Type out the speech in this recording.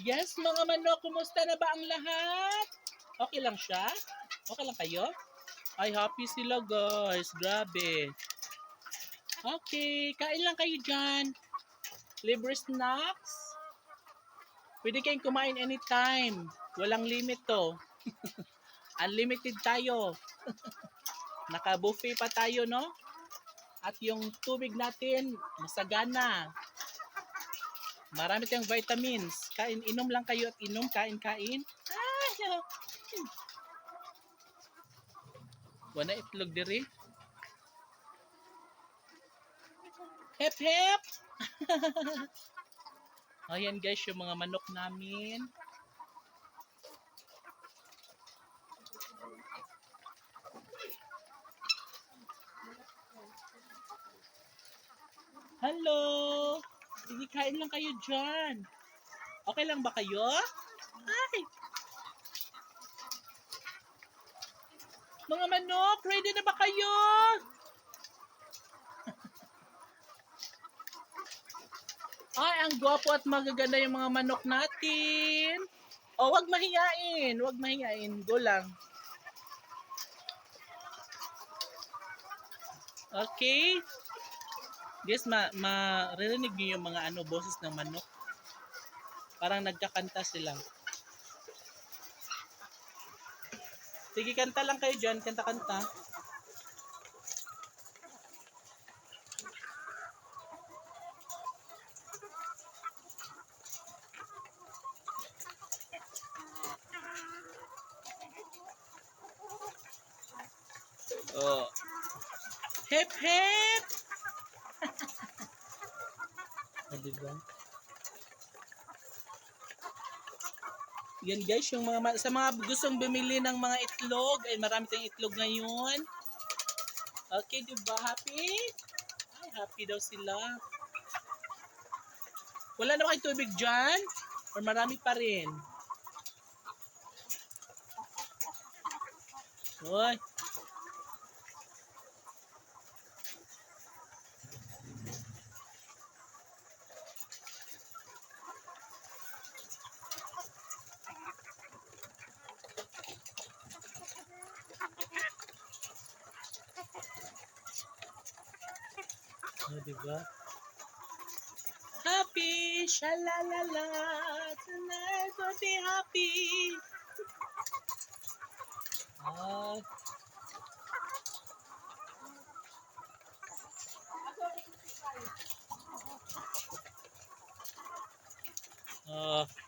Yes, mga manok, kumusta na ba ang lahat? Okay lang siya? Okay lang kayo? Ay, happy sila guys. Grabe. Okay, kain lang kayo dyan. Libre snacks. Pwede kayong kumain anytime. Walang limit to. Unlimited tayo. Naka-buffet pa tayo, no? At yung tubig natin, masagana. Marami tayong vitamins. Kain, inom lang kayo at inom, kain, kain. Ay, no. Wala itlog diri. Hep, hep! Ayan guys, yung mga manok namin. Hello! Sige, kain lang kayo dyan. Okay lang ba kayo? Ay! Mga manok, ready na ba kayo? Ay, ang gwapo at magaganda yung mga manok natin. O, wag mahiyain. Wag mahiyain. Go lang. Okay. Guys, ma maririnig niyo yung mga ano boses ng manok. Parang nagkakanta sila. Sige, kanta lang kayo dyan. Kanta-kanta. Oh. Hep hep! Diba? Yan guys, yung mga sa mga gustong bumili ng mga itlog, ay marami tayong itlog ngayon. Okay, di ba? Happy? Ay, happy daw sila. Wala na ba kayong tubig dyan? Or marami pa rin? Hoy. Oh, diba? Happy, shalalala, tonight will be happy. Ah. Ah.